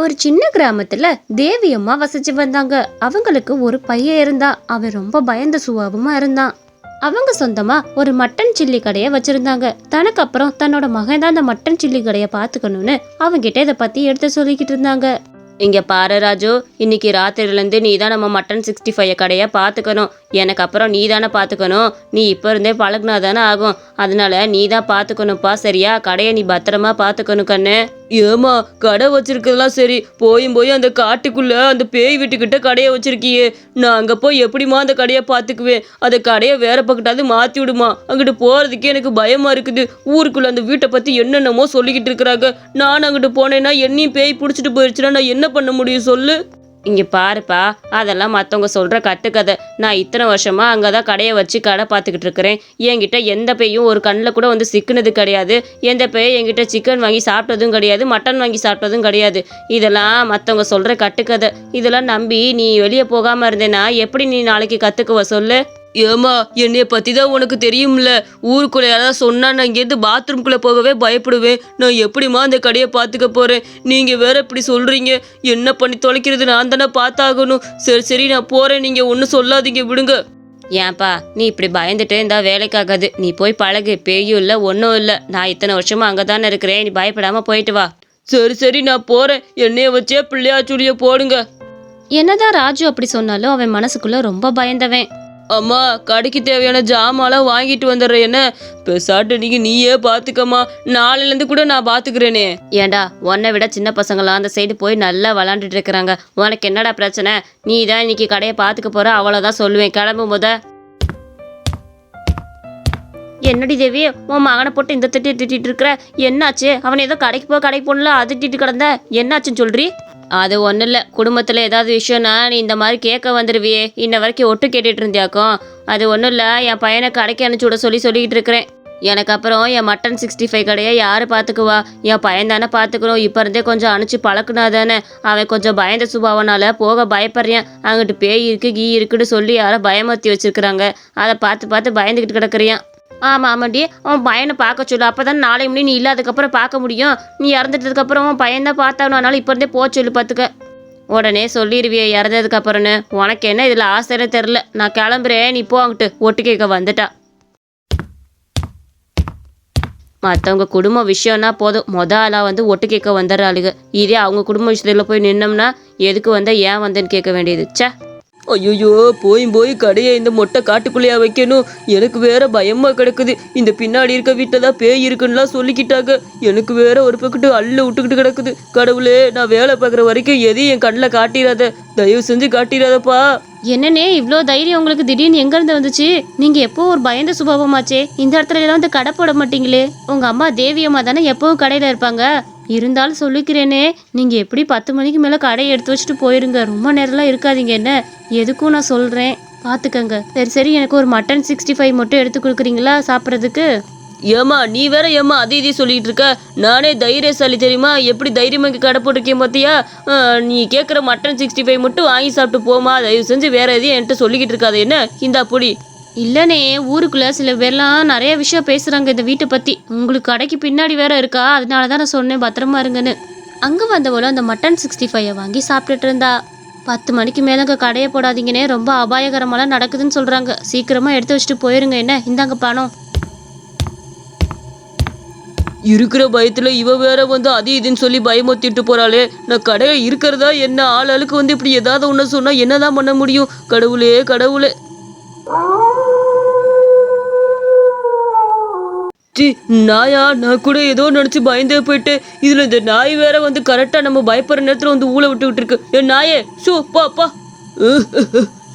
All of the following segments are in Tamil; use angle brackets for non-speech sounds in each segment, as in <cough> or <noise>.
ஒரு சின்ன கிராமத்துல தேவி அம்மா வசிச்சு வந்தாங்க. அவங்களுக்கு ஒரு பையன் இருந்தா அவன் ரொம்ப பயந்த சுபாவமா இருந்தான். அவங்க சொந்தமா ஒரு மட்டன் சில்லி கடையை வச்சிருந்தாங்க. தனக்கு அப்புறம் தன்னோட மகன் தான் அந்த மட்டன் சில்லி கடையை அவங்க அவங்கிட்ட இதை பத்தி எடுத்து சொல்லிக்கிட்டு இருந்தாங்க. இங்க பாரு ராஜு இன்னைக்கு ராத்திரிலேருந்து நீ தான் நம்ம மட்டன் சிக்ஸ்டி ஃபைவ் கடையை பார்த்துக்கணும். எனக்கு அப்புறம் நீ தானே பார்த்துக்கணும் நீ இப்போ இருந்தே பழகுனா தானே ஆகும். அதனால நீ தான் பார்த்துக்கணும்ப்பா சரியா? கடையை நீ பத்திரமா பார்த்துக்கணும் கண்ணு. ஏமா கடை வச்சிருக்கிறதெல்லாம் சரி. போயும் போய் அந்த காட்டுக்குள்ள அந்த பேய் வீட்டுக்கிட்ட கடையை வச்சிருக்கியே. நான் அங்கே போய் எப்படிம்மா அந்த கடையை பார்த்துக்குவேன் அந்த கடையை வேற பக்கத்தாவது மாற்றி விடுமா? அங்கிட்டு போகிறதுக்கே எனக்கு பயமா இருக்குது. ஊருக்குள்ள அந்த வீட்டை பற்றி என்னென்னமோ சொல்லிக்கிட்டு இருக்கிறாங்க. நான் அங்கிட்டு போனேன்னா என்னையும் பேய் பிடிச்சிட்டு போயிடுச்சுன்னா நான் என்ன பண்ண முடியும் சொல்லு? இங்கே பாருப்பா அதெல்லாம் மற்றவங்க சொல்கிற கட்டுக்கதை. நான் இத்தனை வருஷமாக அங்கே தான் கடையை வச்சு கடை பார்த்துக்கிட்டு இருக்கிறேன். என்கிட்ட எந்த பேயும் ஒரு கண்ணில் கூட வந்து சிக்கினது கிடையாது. எந்த பேயும் என்கிட்ட சிக்கன் வாங்கி சாப்பிட்டதும் கிடையாது மட்டன் வாங்கி சாப்பிட்டதும் கிடையாது. இதெல்லாம் மற்றவங்க சொல்கிற கட்டுக்கதை. இதெல்லாம் நம்பி நீ வெளியே போகாமல் இருந்தேன்னா எப்படி நீ நாளைக்கு கற்றுக்குவ சொல்லு? ஏமா என்னைய பத்தி தான் உனக்கு தெரியும்ல? ஊருக்குள்ள யாராவது சொன்னா நான் இங்கேருந்து பாத்ரூம்குள்ள போகவே பயப்படுவேன். நான் எப்படிம்மா அந்த கடையை பார்த்துக்க போறேன்? நீங்க வேற இப்படி சொல்றீங்க. என்ன பண்ணி தொலைக்கிறது? நான் தானே பார்த்தாகணும். சரி சரி நான் போறேன். நீங்க ஒன்றும் சொல்லாதீங்க விடுங்க. ஏன்பா நீ இப்படி பயந்துட்டு இருந்தா வேலைக்காகாது. நீ போய் பழகு. பேயும் இல்லை ஒன்றும் இல்லை. நான் இத்தனை வருஷமா அங்கே தானே இருக்கிறேன். நீ பயப்படாம போயிட்டு வா. சரி சரி நான் போறேன். என்னைய வச்சே பிள்ளையா சுழிய போடுங்க. என்னதான் ராஜு அப்படி சொன்னாலும் அவன் மனசுக்குள்ள ரொம்ப பயந்தவன். அம்மா கடைக்கு தேவையான ஜாமாலாம் வாங்கிட்டு வந்துடுறேன் என்ன பெசாட்டு நீங்க நீயே பார்த்துக்கம்மா நாளையிலேருந்து கூட நான் பாத்துக்கிறேனே. ஏண்டா உன்னை விட சின்ன பசங்களாம் அந்த சைடு போய் நல்லா விளாண்டுட்டு இருக்கிறாங்க. உனக்கு என்னடா பிரச்சனை? நீ தான் இன்னைக்கு கடையை பாத்துக்க போற அவ்வளோதான் சொல்லுவேன். கிளம்பும் போத என்னடி தேவி உன் மகனை போட்டு இந்த திட்டி திட்டிட்டு இருக்கிற? என்னாச்சு? அவன் ஏதோ கடைக்கு போய் கடைக்கு போனல அது திட்டு கிடந்த. என்னாச்சுன்னு சொல்றி? அது ஒன்றும் இல்லை. குடும்பத்தில் ஏதாவது விஷயம்னா நீ இந்த மாதிரி கேட்க வந்துடுவியே இன்ன வரைக்கும் ஒட்டு கேட்டுட்டு இருந்தியாக்கும் அது ஒன்றும் இல்லை. என் பையனை கடைக்கு அனுப்பிச்சி விட சொல்லி சொல்லிக்கிட்டு இருக்கிறேன். எனக்கு அப்புறம் என் மட்டன் சிக்ஸ்டி ஃபைவ் கடையை யார் பார்த்துக்குவா என் பையன் தானே பார்த்துக்கிறோம் இப்போ இருந்தே கொஞ்சம் அனுப்பிச்சு பழக்குனா தானே. அவன் கொஞ்சம் பயந்த சுபாவனால போக பயப்படுறேன். அங்கிட்டு பேய் இருக்கு கீ இருக்குன்னு சொல்லி யாரை பயமுறுத்தி வச்சிருக்கிறாங்க. அதை பார்த்து பார்த்து பயந்துக்கிட்டு கிடக்குறியான் ஆமாம் ஆமாண்டி. அவன் பையனை பார்க்க சொல்லு. அப்போ தான் நாளை மணி நீ இல்லாததுக்கப்புறம் பார்க்க முடியும். நீ இறந்துட்டதுக்கப்புறம் உன் பையன் தான் பார்த்தாகணும் அதனால இப்போ இருந்தே போக சொல்லு பார்த்துக்க உடனே சொல்லிடுவியே இறந்ததுக்கப்புறம்னு. உனக்கு என்ன இதில் ஆசைன்னு தெரில நான் கிளம்புறேன். நீ போ அங்கிட்டு. ஒட்டு கேட்க வந்துட்டா. மற்றவங்க குடும்ப விஷயம்னா போதும். மொத ஆளாக வந்து ஒட்டு கேட்க வந்துடுறாளுங்க இதே அவங்க குடும்ப விஷயத்தில் போய் நின்னோம்னா எதுக்கு வந்தால் ஏன் வந்தேன்னு கேட்க வேண்டியது. ச்சே. ஐயோ போய் போய் கடையை இந்த மொட்டை காட்டுக்குள்ளேயா வைக்கணும்? எனக்கு வேற பயமா கிடக்குது. இந்த பின்னாடி இருக்க வீட்டில் தான் பேய் இருக்குன்னுலாம் சொல்லிக்கிட்டாங்க. எனக்கு வேற ஒரு பக்கத்து அள்ள விட்டுக்கிட்டு கிடக்குது. கடவுளே நான் வேலை பார்க்குற வரைக்கும் எதையும் என் கண்ணில் காட்டிடாத தயவு செஞ்சு காட்டிடாதப்பா என்னன்னே இவ்வளோ தைரியம் உங்களுக்கு திடீர்னு எங்கேருந்து வந்துச்சு? நீங்கள் எப்போ ஒரு பயந்த சுபாவமாச்சே? இந்த இடத்துல எல்லாம் வந்து கடை போட மாட்டீங்களே. உங்கள் அம்மா தேவியம்மா தானே எப்போவும் கடையில் இருப்பாங்க. இருந்தாலும் சொல்லிக்கிறேனே. நீங்கள் எப்படி பத்து மணிக்கு மேலே கடையை எடுத்து வச்சுட்டு போயிருங்க. ரொம்ப நேரம்லாம் இருக்காதீங்க என்ன? எதுக்கும் நான் சொல்கிறேன் பார்த்துக்கங்க சரி சரி. எனக்கு ஒரு மட்டன் சிக்ஸ்டி ஃபைவ் மட்டும் எடுத்து கொடுக்குறீங்களா சாப்பிட்றதுக்கு? ஏமா நீ வேற ஏமா அதே இதே சொல்லிட்டு இருக்க? நானே தைரியசாலி தெரியுமா? எப்படி தைரியமாக கடை போட்டிருக்கேன் பார்த்தியா நீ கேட்குற மட்டன் சிக்ஸ்டி ஃபைவ் மட்டும் வாங்கி சாப்பிட்டு போமா தயவு செஞ்சு வேற எதையும் என்கிட்ட சொல்லிக்கிட்டு இருக்காது. என்ன? இந்தா பொடி. இல்லைனே ஊருக்குள்ளே சில பேர்லாம் நிறைய விஷயம் பேசுகிறாங்க இந்த வீட்டை பற்றி உங்களுக்கு கடைக்கு பின்னாடி வேற இருக்கா? அதனால தான் நான் சொன்னேன் பத்திரமா இருங்கன்னு. அங்கே வந்தவளும் அந்த மட்டன் சிக்ஸ்டி ஃபைவை வாங்கி சாப்பிட்டுட்டு இருந்தா. பத்து மணிக்கு மேலே அங்கே கடையை போடாதீங்கன்னே ரொம்ப அபாயகரமெல்லாம் நடக்குதுன்னு சொல்கிறாங்க சீக்கிரமாக எடுத்து வச்சுட்டு போயிருங்க என்ன? இந்தாங்க பணம். இருக்கிற பயத்தில் இவ வேற வந்து அது இதுன்னு சொல்லி பயமுத்திட்டு போறாளே. நான் கடையை இருக்கிறதா என்ன? ஆள் ஆளுக்கு வந்து இப்படி ஏதாவது ஒன்று சொன்னால் என்னதான் பண்ண முடியும்? கடவுளே கடவுளே. சி நாயா? நான் கூட ஏதோ நினச்சி பயந்தே போயிட்டேன். இதில் இந்த நாய் வேற வந்து கரெக்டாக நம்ம பயப்படுற நேரத்தில் வந்து ஊழ விட்டுக்கிட்டு இருக்கு. என் நாயே ஷோ பா பா.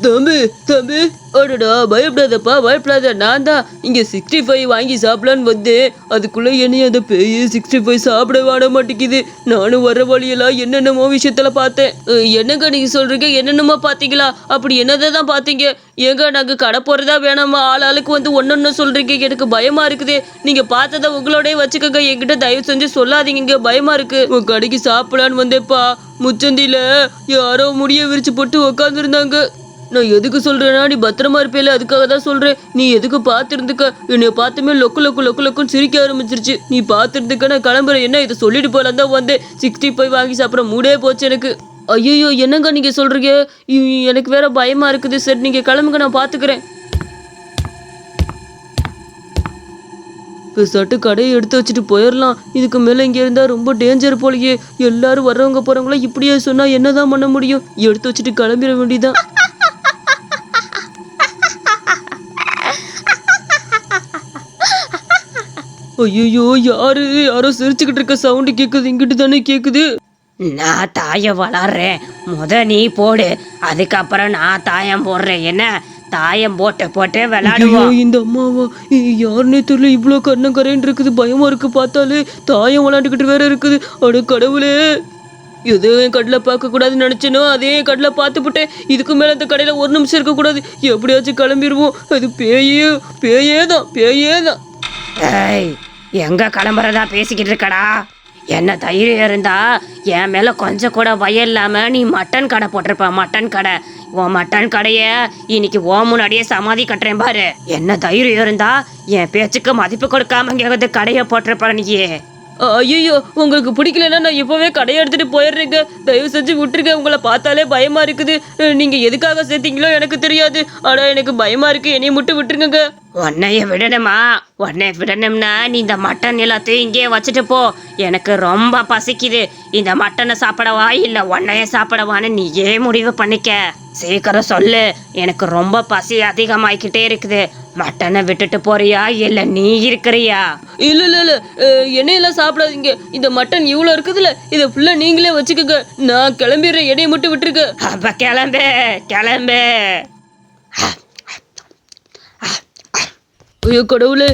தம்பி தம்பி. அடடா பயப்படாதப்பா பயப்படாத. நான் தான் இங்கே சிக்ஸ்டி ஃபைவ் வாங்கி சாப்பிடலான்னு வந்தேன். அதுக்குள்ளே என்னைய அந்த பெரிய சிக்ஸ்டி ஃபைவ் சாப்பிட வாட மாட்டேங்குது. நானும் வர வழியெல்லாம் என்னென்னமோ விஷயத்தில் பார்த்தேன். என்னங்க நீங்கள் சொல்கிறீங்க என்னென்னமோ பார்த்தீங்களா? அப்படி என்னதை தான் பார்த்தீங்க? ஏங்க நாங்கள் கடை போகிறதா வேணாமா? ஆள் ஆளுக்கு வந்து ஒன்று ஒன்று சொல்கிறீங்க எனக்கு பயமாக இருக்குது. நீங்கள் பார்த்ததை உங்களோடய வச்சுக்கோங்க. என்கிட்ட தயவு செஞ்சு சொல்லாதீங்க பயமாக இருக்குது உங்கள் கடைக்கு சாப்பிடலான்னு வந்தேப்பா முச்சந்தியில் யாரோ முடிய விரிச்சு போட்டு உக்காந்துருந்தாங்க. நான் எதுக்கு சொல்றேன்னா நீ பத்திரமா இருப்பேல அதுக்காக தான் சொல்கிறேன் நீ எதுக்கு பார்த்துருந்துக்க? என்னை பார்த்துமே லொக்கு லொக்கு லொக்கு லொக்குன்னு சிரிக்க ஆரம்பிச்சிருச்சு. நீ பார்த்துருந்துக்க நான் கிளம்புறேன். என்ன இதை சொல்லிட்டு போகலாம் தான் வந்தேன். சிக்ஸ்டி ஃபைவ் வாங்கி சாப்பிட மூடே போச்சு எனக்கு. ஐயோ என்னங்க நீங்கள் சொல்கிறீங்க எனக்கு வேற பயமாக இருக்குது. சரி நீங்கள் கிளம்புங்க நான் பாத்துக்கிறேன் பெருசாட்டு கடையை எடுத்து வச்சுட்டு போயிடலாம் இதுக்கு மேலே இங்கே இருந்தால் ரொம்ப டேஞ்சர் போலயே. எல்லாரும் வர்றவங்க போகிறவங்களாம் இப்படியே சொன்னால் என்னதான் பண்ண முடியும்? எடுத்து வச்சுட்டு கிளம்பிட வேண்டியதான் ஐயோ யாரு? யாரோ சிரிச்சுக்கிட்டு இருக்க சவுண்டு கேட்குது இங்கிட்டு தானே கேட்குது நான் தாய வளர்றேன். முத நீ போடு. அதுக்கப்புறம் நான் தாயம் போடுறேன். என்ன? தாயம் போட்டு போட்டு ஐயோ விளையாடுவோம் இந்த அம்மாவா? யாருன்னே தெரியல. இவ்வளோ கண்ணங்கரைன்னு இருக்குது. பயமா இருக்கு பார்த்தாலே. தாயம் விளாண்டுக்கிட்டு வேற இருக்குது. அட கடவுளே. எதோ என் கடையில் பார்க்கக்கூடாதுன்னு நினச்சேனோ அதே என் கடையில் பார்த்துப்புட்டேன். இதுக்கு மேலே அந்த கடையில் ஒரு நிமிஷம் இருக்கக்கூடாது. எப்படியாச்சும் கிளம்பிடுவோம் அது பேயே பேயே தான் பேயே தான் ஏய் எங்க கிளம்புறதா பேசிக்கிட்டு இருக்கடா? என்ன தைரியம் இருந்தா என் மேல கொஞ்சம் கூட பயம் இல்லாம நீ மட்டன் கடை போட்டிருப்ப மட்டன் கடை. உன் மட்டன் கடைய இன்னைக்கு ஓ முன்னாடியே சமாதி கட்டுறேன் பாரு. என்ன தைரியம் இருந்தா என் பேச்சுக்கு மதிப்பு கொடுக்காம இங்க கடையை போட்டிருப்ப நீ ஐயோ உங்களுக்கு பிடிக்கலன்னா நான் இப்போவே கடையை எடுத்துகிட்டு போயிடுறேங்க. தயவு செஞ்சு விட்டுருங்க உங்களை பார்த்தாலே பயமா இருக்குது. நீங்கள் எதுக்காக சேர்த்தீங்களோ எனக்கு தெரியாது. ஆனால் எனக்கு பயமா இருக்கு என்னையை மட்டும் விட்டுருங்க உன்னைய விடணுமா? உன்னை விடணும்னா நீ இந்த மட்டன் எல்லாத்தையும் இங்கேயே வச்சுட்டு போ. எனக்கு ரொம்ப பசிக்குது. இந்த மட்டனை சாப்பிடவா இல்லை உன்னைய சாப்பிடவான்னு நீயே முடிவு பண்ணிக்க. சீக்கிரம் சொல்லு. எனக்கு ரொம்ப பசி அதிகமாயிக்கிட்டே இருக்குது. மட்டனை விட்டுட்டு போறியா இல்லை நீ இருக்கிறியா? இல்ல இல்ல இல்ல. எண்ணெயெல்லாம் சாப்பிடாதீங்க. இந்த மட்டன் இவ்வளோ இருக்குதுல்ல. இதை ஃபுல்லாக நீங்களே வச்சுக்கோங்க. நான் கிளம்பிடுறேன். எண்ணெயை மட்டும் விட்டுருங்க. அப்ப கிளம்பு கிளம்பு. ஐயோ கடவுளே.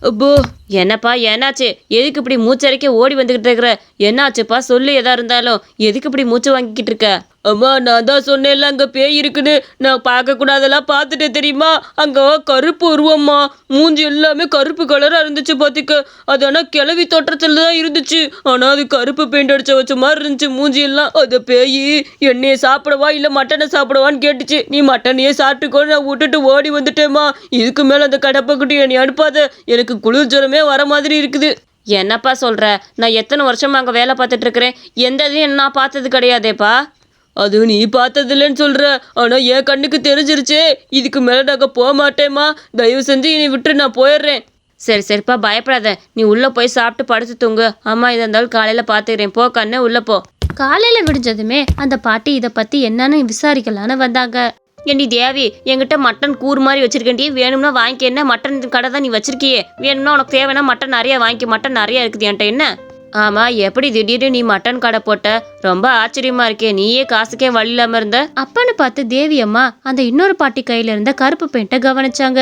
அப்போ என்னப்பா என்னாச்சு? எதுக்கு இப்படி மூச்சரைக்க ஓடி வந்துக்கிட்டு இருக்கிற? என்னாச்சுப்பா? சொல்லு எதா இருந்தாலும். எதுக்கு இப்படி மூச்சு வாங்கிக்கிட்டு இருக்க? அம்மா நான் தான் சொன்னேன்ல அங்கே பேய் இருக்குது. நான் பார்க்கக்கூடாதெல்லாம் பார்த்துட்டேன் தெரியுமா? அங்கே கருப்பு உருவம்மா. மூஞ்சி எல்லாமே கருப்பு கலராக இருந்துச்சு பார்த்துக்க அது ஆனால் கிளவி தோற்றத்தில் தான் இருந்துச்சு. ஆனால் அது கருப்பு பெயிண்ட் அடிச்ச வச்ச மாதிரி இருந்துச்சு மூஞ்சி எல்லாம். அது பேய் எண்ணெயை சாப்பிடவா இல்லை மட்டனை சாப்பிடவான்னு கேட்டுச்சு. நீ மட்டனையே சாப்பிட்டுக்கோ நான் விட்டுட்டு ஓடி வந்துட்டேம்மா. இதுக்கு மேலே அந்த கடப்பக்குட்டி என்னை அனுப்பாத. எனக்கு குளிர் ஜுரமே வர மாதிரி இருக்குது. என்னப்பா சொல்கிற நான் எத்தனை வருஷமாக அங்கே வேலை பார்த்துட்டு இருக்கிறேன். எந்த இதையும் நான் பார்த்தது கிடையாதேப்பா. அது நீ பார்த்ததில்லன்னு சொல்ற. ஆனா என் கண்ணுக்கு தெரிஞ்சிருச்சே. இதுக்கு மேல நாங்க போக மாட்டேம்மா. தயவு செஞ்சு நீ விட்டு நான் போயிடுறேன். சரி சரிப்பா பயப்படாத. நீ உள்ளே போய் சாப்பிட்டு படுத்து தூங்கு. அம்மா இதை இருந்தாலும் காலையில் பார்த்துக்கிறேன் போ கண்ணு உள்ளே போ. காலையில் விடிஞ்சதுமே அந்த பாட்டி இதை பற்றி என்னன்னு விசாரிக்கலான்னு வந்தாங்க. ஏண்டி தேவி என்கிட்ட மட்டன் கூறு மாதிரி வச்சிருக்கேன்டி. வேணும்னா வாங்கிக்க. என்ன? மட்டன் கடை தான் நீ வச்சிருக்கியே. வேணும்னா உனக்கு தேவைன்னா மட்டன் நிறைய வாங்கிக்க. மட்டன் நிறைய இருக்குது. என்கிட்ட என்ன? ஆமா எப்படி திடீர்னு நீ மட்டன் கடை போட்ட? ரொம்ப ஆச்சரியமா இருக்கே நீயே காசுக்கே வழி இல்லாம இருந்த? அப்பன்னு பார்த்து தேவி அம்மா அந்த இன்னொரு பாட்டி கையில இருந்த கருப்பு பெயிண்ட்டை கவனிச்சாங்க.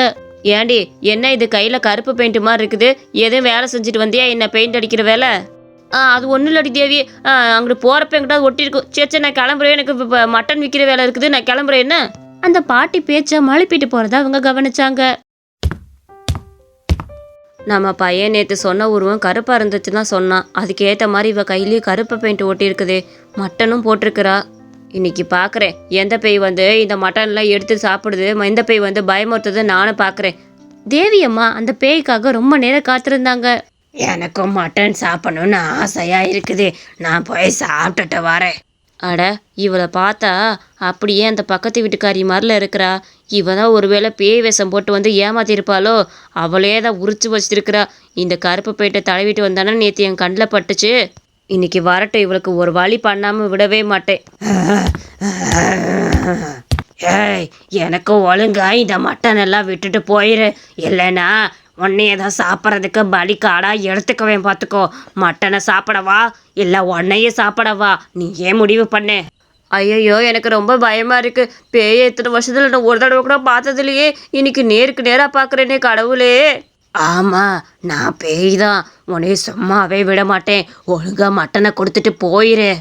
ஏண்டி என்ன இது கையில கருப்பு பெயிண்ட் மாதிரி இருக்குது? எதுவும் வேலை செஞ்சுட்டு வந்தியா? என்ன பெயிண்ட் அடிக்கிற வேலை? ஆ அது ஒன்றும் இல்லடி தேவி. அங்கிட்டு போகிறப்ப எங்கிட்ட ஒட்டியிருக்கும் சரி சரி நான் கிளம்புறேன். எனக்கு இப்போ மட்டன் விற்கிற வேலை இருக்குது. நான் கிளம்புறேன் என்ன? அந்த பாட்டி பேச்சை மழுப்பிட்டு போகிறத அவங்க கவனிச்சாங்க. நம்ம பையன் நேற்று சொன்ன உருவம் கருப்பாக இருந்துச்சு தான் சொன்னான். அதுக்கேற்ற மாதிரி இவ கையிலேயும் கருப்பு பெயிண்ட் ஒட்டியிருக்குது மட்டனும் போட்டிருக்கிறா. இன்னைக்கு பார்க்குறேன் எந்த பேய் வந்து இந்த மட்டன்லாம் எடுத்து சாப்பிடுது? எந்த பேய் வந்து பயமுறுத்துது? நானும் பார்க்குறேன் தேவியம்மா அந்த பேய்க்காக ரொம்ப நேரம் காத்திருந்தாங்க. எனக்கும் மட்டன் சாப்பிடணும்னு ஆசையாக இருக்குது. நான் போய் சாப்பிட்டுட்டு வரேன். அட இவளை பார்த்தா அப்படியே அந்த பக்கத்து வீட்டுக்காரி மாதிரில இருக்கிறா. இவ தான் ஒருவேளை பேய் வேஷம் போட்டு வந்து ஏமாத்திருப்பாளோ அவளே தான் உரிச்சு வச்சிருக்கிறா. இந்த கருப்பு பேட்டை தலைவிட்டு வந்தானே நேற்று என் கண்ணில் பட்டுச்சு. இன்னைக்கு வரட்டும் இவளுக்கு ஒரு வழி பண்ணாமல் விடவே மாட்டேன். <laughs> ஏய் எனக்கு ஒழுங்கா இந்த மட்டன் எல்லாம் விட்டுட்டு போயிரு. இல்லைன்னா உன்னைய தான் சாப்பிட்றதுக்கு பலி காடா எடுத்துக்கவேன் பார்த்துக்கோ மட்டனை சாப்பிடவா? இல்லை உன்னையே சாப்பிடவா? நீ ஏன் முடிவு பண்ணு? ஐயோ எனக்கு ரொம்ப பயமா இருக்கு. பேய இத்தனை வருஷத்துல நான் ஒரு தடவை கூட பார்த்ததில்லையே. இன்னைக்கு நேருக்கு நேரா பார்க்குறேனே கடவுளே. ஆமா நான் பேய் தான். உன்னைய சும்மாவே விட மாட்டேன். ஒழுங்கா மட்டனை கொடுத்துட்டு போயிரு.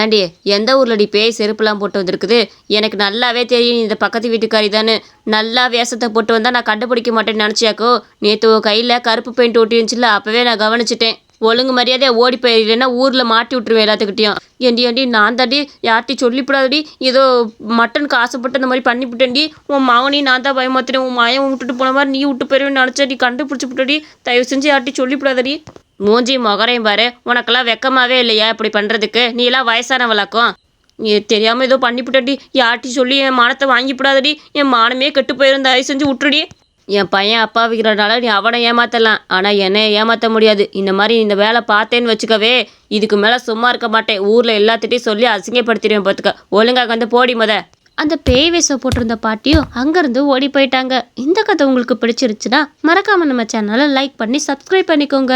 ஏண்டி எந்த ஊர்லடி பேய் செருப்புலாம் போட்டு வந்திருக்குது? எனக்கு நல்லாவே தெரியும் நீ இந்த பக்கத்து வீட்டுக்காரி தானே நல்லா வேஷத்தை போட்டு வந்தால் நான் கண்டுபிடிக்க மாட்டேன்னு நினச்சியாக்கோ? நேற்று கையில் கருப்பு பெயிண்ட் ஒட்டி இருந்துச்சுல அப்போவே நான் கவனிச்சிட்டேன். ஒழுங்கு மரியாதையாக ஓடி போயிடலன்னா ஊரில் மாட்டி விட்டுருவேன் எல்லாத்துக்கிட்டையும். ஏண்டி ஏண்டி நான் தாண்டி யார்ட்டையும் சொல்லிவிடாதடி. ஏதோ மட்டனுக்கு ஆசைப்பட்டு அந்த மாதிரி பண்ணிவிட்டேன்டி. உன் மகனையும் நான் தான் பயமாத்துறேன் உன் மாயம் விட்டுட்டு போன மாதிரி நீ விட்டு போயிருவேன் நினச்சாடி கண்டுபிடிச்சி விட்டடி தயவு செஞ்சு யார்ட்டையும் சொல்லிவிடாதடி. மூஞ்சி முகரையும் பாரு. உனக்கெல்லாம் வெக்கமாவே இல்லையா இப்படி பண்ணுறதுக்கு நீ எல்லாம் வயசானவளாக்கும். நீ தெரியாமல் ஏதோ பண்ணிவிட்டடி யார்ட்டையும் சொல்லி என் மானத்தை வாங்கிவிடாதடி என் மானமே கெட்டு போயிருந்த தயவு செஞ்சு விட்டுடி என் பையன் அப்பாவிக்கிறனால நீ அவனை ஏமாத்தலாம். ஆனால் என்னை ஏமாற்ற முடியாது. இந்த மாதிரி இந்த வேலை பார்த்தேன்னு வச்சுக்கவே இதுக்கு மேலே சும்மா இருக்க மாட்டேன். ஊரில் எல்லாத்திட்டையும் சொல்லி அசிங்கப்படுத்திடுவேன் பார்த்துக்க ஒழுங்காக வந்து போடி முத. அந்த பேய் வேஷம் போட்டிருந்த பாட்டியும் அங்கேருந்து ஓடி போயிட்டாங்க. இந்த கதை உங்களுக்கு பிடிச்சிருச்சுன்னா மறக்காம நம்ம சேனலை லைக் பண்ணி சப்ஸ்கிரைப் பண்ணிக்கோங்க.